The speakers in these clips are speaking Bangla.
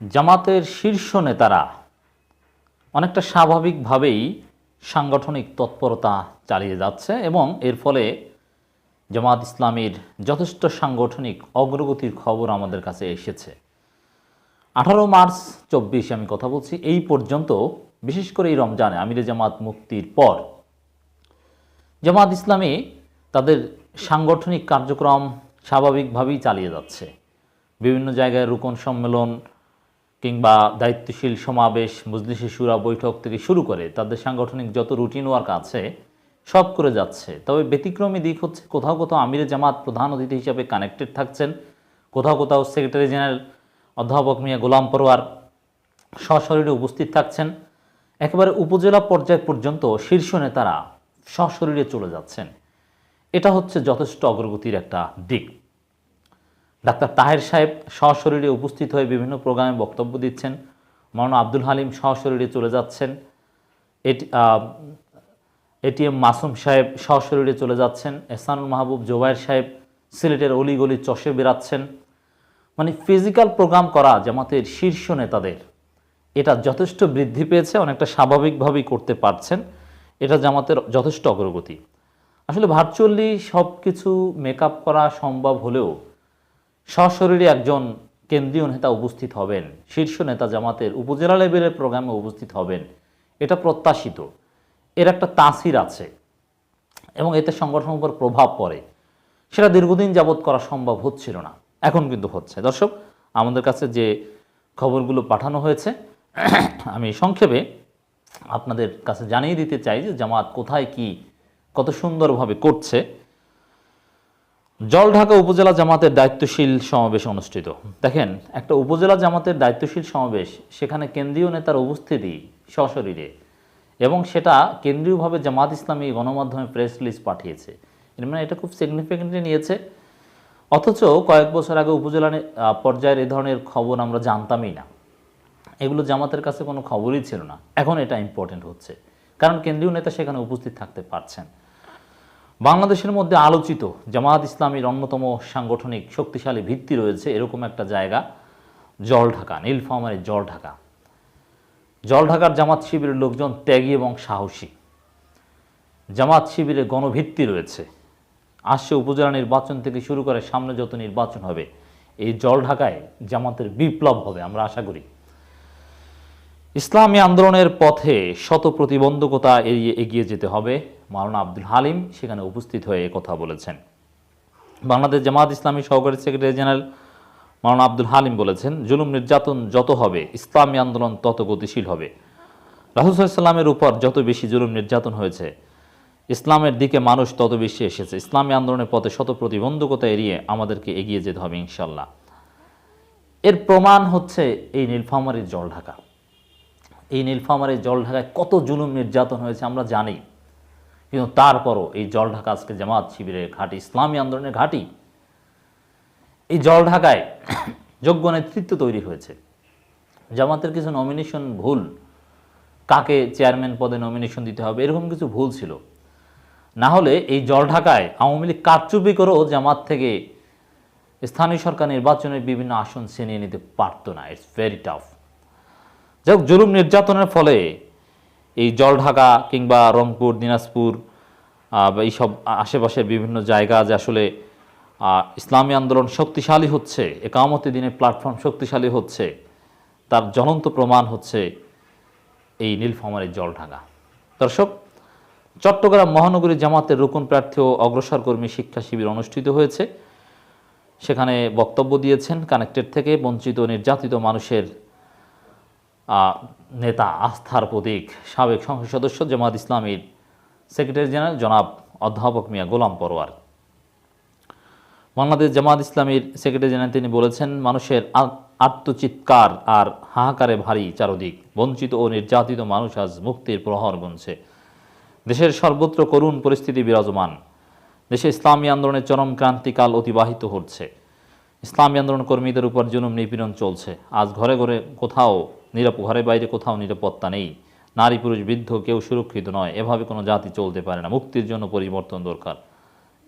জামাতের শীর্ষ নেতারা অনেকটা স্বাভাবিকভাবেই সাংগঠনিক তৎপরতা চালিয়ে যাচ্ছে এবং এর ফলে জামাত ইসলামীর যথেষ্ট সাংগঠনিক অগ্রগতির খবর আমাদের কাছে এসেছে। আঠারো মার্চ চব্বিশে আমি কথা বলছি, এই পর্যন্ত, বিশেষ করে এই রমজানে আমিরে জামাত মুক্তির পর, জামাত ইসলামী তাদের সাংগঠনিক কার্যক্রম স্বাভাবিকভাবেই চালিয়ে যাচ্ছে। বিভিন্ন জায়গায় রুকন সম্মেলন কিংবা দায়িত্বশীল সমাবেশ, মজলিসে সুরা বৈঠক থেকে শুরু করে তাদের সাংগঠনিক যত রুটিন ওয়ার্ক আছে, সব করে যাচ্ছে। তবে ব্যতিক্রমী দিক হচ্ছে কোথাও কোথাও আমিরে জামাত প্রধান অতিথি হিসাবে কানেক্টেড থাকছেন। কোথাও কোথাও সেক্রেটারি জেনারেল অধ্যাপক মিয়া গোলাম পরোয়ার সশরীরে উপস্থিত থাকছেন। একেবারে উপজেলা পর্যায় পর্যন্ত শীর্ষ নেতারা সশরীরে চলে যাচ্ছেন। এটা হচ্ছে যথেষ্ট অগ্রগতির একটা দিক। ডাক্তার তাহের সাহেব সশরীরে উপস্থিত হয়ে বিভিন্ন প্রোগ্রামে বক্তব্য দিচ্ছেন। মৌলানা আব্দুল হালিম সশরীরে চলে যাচ্ছেন। এটি এটিএম মাসুম সাহেব সশরীরে চলে যাচ্ছেন। এহসানুল মাহবুব জোবায়ের সাহেব সিলেটের অলিগলি চষে বেরাচ্ছেন মানে ফিজিক্যাল প্রোগ্রাম করা জামাতের শীর্ষ নেতাদের, এটা যথেষ্ট বৃদ্ধি পেয়েছে, অনেকটা স্বাভাবিকভাবেই করতে পারছেন। এটা জামাতের যথেষ্ট অগ্রগতি। আসলে ভার্চুয়ালি সব কিছু মেকআপ করা সম্ভব হলেও সশরীরে একজন কেন্দ্রীয় নেতা উপস্থিত হবেন। শীর্ষ নেতা জামাতের উপজেলা লেভেলের প্রোগ্রামে উপস্থিত হবেন। এটা প্রত্যাশিত। এর একটা তাসির আছে এবং এতে সংগঠনের উপর প্রভাব পড়ে। সেটা দীর্ঘদিন যাবৎ করা সম্ভব হচ্ছিল না। এখন কিন্তু হচ্ছে। দর্শক, আমাদের কাছে যে খবরগুলো পাঠানো হয়েছে, আমি সংক্ষেপে আপনাদের কাছে জানিয়ে দিতে চাই যে জামাত কোথায় কি, কত সুন্দরভাবে করছে। জলঢাকা উপজেলা জামাতের দায়িত্বশীল সমাবেশ অনুষ্ঠিত। দেখেন, একটা উপজেলা জামাতের দায়িত্বশীল সমাবেশ, সেখানে কেন্দ্রীয় নেতার উপস্থিতি সশরীরে এবং সেটা কেন্দ্রীয়ভাবে জামাত ইসলামী গণমাধ্যমে প্রেস রিলিজ পাঠিয়েছে। এর মানে এটা খুব সিগনিফিকেন্টলি নিয়েছে। অথচ কয়েক বছর আগে উপজেলা পর্যায়ের এ ধরনের খবর আমরা জানতামই না। এগুলো জামাতের কাছে কোনো খবরই ছিল না। এখন এটা ইম্পর্টেন্ট হচ্ছে। কারণ কেন্দ্রীয় নেতা সেখানে উপস্থিত থাকতে পারছেন। বাংলাদেশের মধ্যে আলোচিত জামায়াত ইসলামীর অন্যতম সাংগঠনিক শক্তিশালী ভিত্তি রয়েছে এরকম একটা জায়গা, জলঢাকা নীলফামারীর জলঢাকা। জলঢাকার জামাত শিবিরের লোকজন ত্যাগী এবং সাহসী। জামাত শিবিরে গণভিত্তি রয়েছে। আসছে উপজেলা নির্বাচন থেকে শুরু করে সামনে যত নির্বাচন হবে, এই জলঢাকায় জামাতের বিপ্লব হবে, আমরা আশা করি। ইসলামী আন্দোলনের পথে শত প্রতিবন্ধকতা এড়িয়ে এগিয়ে যেতে হবে। মাওলানা আব্দুল হালিম সেখানে উপস্থিত হয়ে কথা বলেছেন। বাংলাদেশ জামাত ইসলামী সহকারী সেক্রেটারি জেনারেল মাওলানা আব্দুল হালিম বলেছেন, জুলুম নির্যাতন যত হবে, ইসলামী আন্দোলন তত গতিশীল হবে। রাহুসাল্লামের উপর যত বেশি জুলুম নির্যাতন হয়েছে, ইসলামের দিকে মানুষ তত বেশি এসেছে। ইসলামী আন্দোলনের পথে শত প্রতিবন্ধকতা এড়িয়ে আমাদেরকে এগিয়ে যেতে হবে ইনশাল্লাহ এর প্রমাণ হচ্ছে এই নীলফামারীর জল ঢাকা এই নীলফামারীর জল ঢাকায় কত জুলুম নির্যাতন হয়েছে আমরা জানি। কিন্তু তারপরও এই জল ঢাকা আজকে জামাত শিবিরের ঘাঁটি, ইসলামী আন্দোলনের ঘাঁটি, এই জল ঢাকায় যোগ্য নেতৃত্ব তৈরি হয়েছে। জামাতের কিছু নমিনেশন ভুল, কাকে চেয়ারম্যান পদে নমিনেশন দিতে হবে, এরকম কিছু ভুল ছিল। না হলে এই জল ঢাকায় আওয়ামী লীগ কারচুপি করেও জামাত থেকে স্থানীয় সরকার নির্বাচনের বিভিন্ন আসন ছিনিয়ে নিতে পারতো না। ইটস ভেরি টাফ যাই হোক, জুলুম নির্যাতনের ফলে এই জলঢাকা কিংবা রংপুর, দিনাজপুর এইসব আশেপাশের বিভিন্ন জায়গা যে আসলে ইসলামী আন্দোলন শক্তিশালী হচ্ছে, একামতি দিনে প্ল্যাটফর্ম শক্তিশালী হচ্ছে, তার জ্বলন্ত প্রমাণ হচ্ছে এই নীলফামারীর জলঢাকা। দর্শক, চট্টগ্রাম মহানগরী জামাতের রুকুন প্রার্থী ও অগ্রসর কর্মী শিক্ষা শিবির অনুষ্ঠিত হয়েছে। সেখানে বক্তব্য দিয়েছেন কানেক্টেড থেকে বঞ্চিত নির্যাতিত মানুষের নেতা আস্থার প্রতীক, সাবেক সংসদ সদস্য জামাত ইসলামীর সেক্রেটারি জেনারেল জনাব অধ্যাপক মিয়া গোলাম পরোয়ার বাংলাদেশ জামাত ইসলামীর সেক্রেটারি জেনারেল তিনি বলেছেন, মানুষের আত্মচিৎকার আর হাহাকারে ভারী চারদিক, বঞ্চিত ও নির্যাতিত মানুষ আজ মুক্তির প্রহর গুনছে। দেশের সর্বত্র করুণ পরিস্থিতি বিরাজমান। দেশে ইসলামী আন্দোলনের চরম ক্রান্তিকাল অতিবাহিত হচ্ছে। ইসলামী আন্দোলন কর্মীদের উপর জুলুম নিপীড়ন চলছে। আজ ঘরে ঘরে কোথাও নিরাপ ঘরে বাইরে কোথাও নিরাপত্তা নেই। নারী পুরুষ বৃদ্ধ কেউ সুরক্ষিত নয়। এভাবে কোনো জাতি চলতে পারে না। মুক্তির জন্য পরিবর্তন দরকার।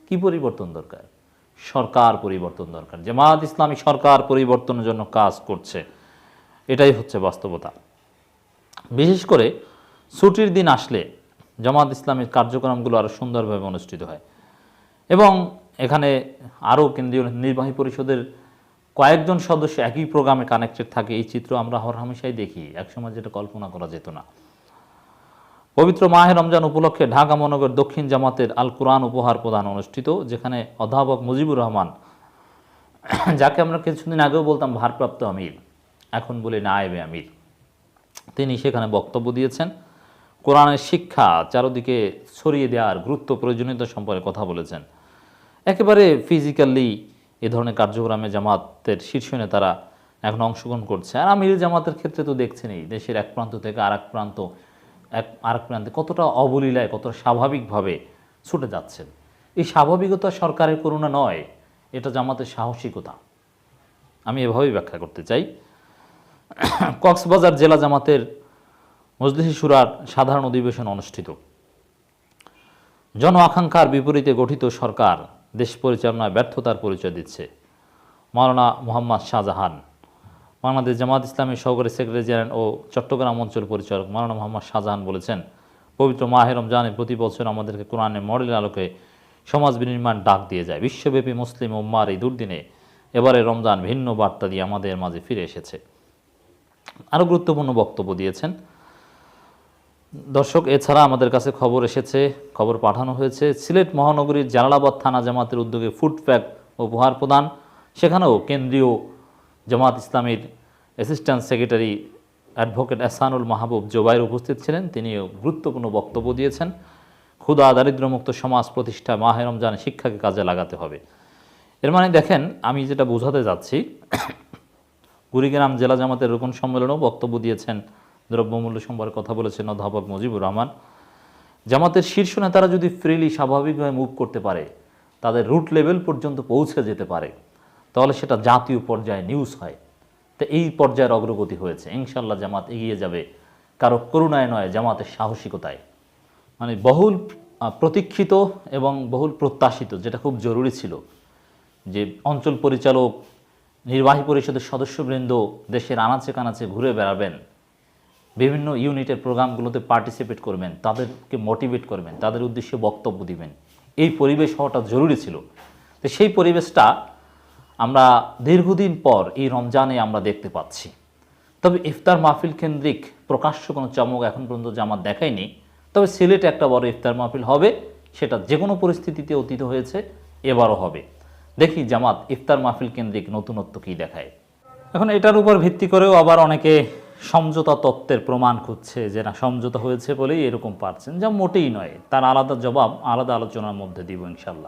কি পরিবর্তন দরকার? সরকার পরিবর্তন দরকার। জামাত ইসলামী সরকার পরিবর্তনের জন্য কাজ করছে। এটাই হচ্ছে বাস্তবতা। বিশেষ করে ছুটির দিন আসলে জামাত ইসলামের কার্যক্রমগুলো আরও সুন্দরভাবে অনুষ্ঠিত হয়। এবং এখানে আরও কেন্দ্রীয় নির্বাহী পরিষদের কয়েকজন সদস্য একই প্রোগ্রামে কানেক্টেড থাকে, এই চিত্র আমরা হরহামেশাই দেখি। একসময় যেটা কল্পনা করা যেত না। পবিত্র মাহে রমজান উপলক্ষে ঢাকা মহানগর দক্ষিণ জামাতের আল কোরআন উপহার প্রদান অনুষ্ঠিত, যেখানে অধ্যাপক মুজিবুর রহমান, যাকে আমরা কিছুদিন আগেও বলতাম ভারপ্রাপ্ত আমির, এখন বলি নায়েবে আমির। তিনি সেখানে বক্তব্য দিয়েছেন। কোরআনের শিক্ষা চারদিকে ছড়িয়ে দেওয়ার গুরুত্ব প্রয়োজনীয়তা সম্পর্কে কথা বলেছেন। একেবারে ফিজিক্যালি এ ধরনের কার্যক্রমে জামাতের শীর্ষ নেতারা এখন অংশগ্রহণ করছে। আর আমির জামাতের ক্ষেত্রে তো দেখছেনই দেশের এক প্রান্ত থেকে আর প্রান্ত, এক, আরেক প্রান্তে কতটা অবলীলায়, কতটা স্বাভাবিকভাবে ছুটে যাচ্ছেন। এই স্বাভাবিকতা সরকারের করুণা নয়, এটা জামাতের সাহসিকতা। আমি এভাবেই ব্যাখ্যা করতে চাই। কক্সবাজার জেলা জামাতের মজলিসি সুরার সাধারণ অধিবেশন অনুষ্ঠিত। জন আকাঙ্ক্ষার বিপরীতে গঠিত সরকার দেশ পরিচালনায় ব্যর্থতার পরিচয় দিচ্ছে। মাওলানা মোহাম্মদ শাহজাহান, বাংলাদেশ জামাত ইসলামের সহকারী সেক্রেটারি জেনারেল ও চট্টগ্রাম অঞ্চল পরিচালক মাওলানা মোহাম্মদ শাহজাহান বলেছেন, পবিত্র মাহে রমজানে প্রতি বছর আমাদেরকে কোরআনের মডেল আলোকে সমাজ বিনির্মাণ ডাক দিয়ে যায়। বিশ্বব্যাপী মুসলিম উম্মার এই দুর্দিনে এবারে রমজান ভিন্ন বার্তা দিয়ে আমাদের মাঝে ফিরে এসেছে। আরও গুরুত্বপূর্ণ বক্তব্য দিয়েছেন দর্শক, এছাড়া আমাদের কাছে খবর এসেছে, খবর পাঠানো হয়েছে। সিলেট মহানগরীর জালালাবাদ থানা জামাতের উদ্যোগে ফুড প্যাক উপহার প্রদান। সেখানেও কেন্দ্রীয় জামাত ইসলামীর assistant secretary advocate Ehsanul Mahbub Zubair উপস্থিত ছিলেন। তিনিও গুরুত্বপূর্ণ বক্তব্য দিয়েছেন। ক্ষুদা দারিদ্র্যমুক্ত সমাজ প্রতিষ্ঠা মাহে রমজান শিক্ষাকে কাজে লাগাতে হবে। এর মানে দেখেন, আমি যেটা বোঝাতে যাচ্ছি, কুড়িগ্রাম জেলা জামাতের রোকন সম্মেলনেও বক্তব্য দিয়েছেন দ্রব্যমূল্য সম্পর্কে কথা বলেছেন অধ্যাপক মুজিবুর রহমান। জামাতের শীর্ষ নেতারা যদি ফ্রিলি, স্বাভাবিকভাবে মুভ করতে পারে, তাদের রুট লেভেল পর্যন্ত পৌঁছে যেতে পারে, তাহলে সেটা জাতীয় পর্যায়ে নিউজ হয়। তো এই পর্যায়ের অগ্রগতি হয়েছে। ইনশাল্লাহ জামাত এগিয়ে যাবে, কারও করুণায় নয় জামাতের সাহসিকতায়। মানে বহুল প্রতীক্ষিত এবং বহুল প্রত্যাশিত, যেটা খুব জরুরি ছিল। যে অঞ্চল পরিচালক, নির্বাহী পরিষদের সদস্যবৃন্দ দেশের আনাচে কানাচে ঘুরে বেড়াবেন বিভিন্ন ইউনিটের প্রোগ্রামগুলোতে পার্টিসিপেট করবেন, তাদেরকে মোটিভেট করবেন, তাদের উদ্দেশ্যে বক্তব্য দিবেন। এই পরিবেশ হওয়াটা জরুরি ছিল। তো সেই পরিবেশটা আমরা দীর্ঘদিন পর এই রমজানে আমরা দেখতে পাচ্ছি। তবে ইফতার মাহফিল কেন্দ্রিক প্রকাশ্য কোনো চমক এখন পর্যন্ত জামাত দেখায়নি, তবে সিলেটে একটা বড় ইফতার মাহফিল হবে, সেটা যে কোনো পরিস্থিতিতে অতীত হয়েছে, এবারও হবে। দেখি জামাত ইফতার মাহফিল কেন্দ্রিক নতুনত্ব কী দেখায়। এখন এটার উপর ভিত্তি করেও আবার অনেকে সমঝোতা তত্ত্বের প্রমাণ খুঁজছে যে না, সমঝোতা হয়েছে বলেই এরকম পারছেন, যা মোটেই নয়। তার আলাদা জবাব, আলাদা আলোচনার মধ্যে দিব ইনশাল্লাহ।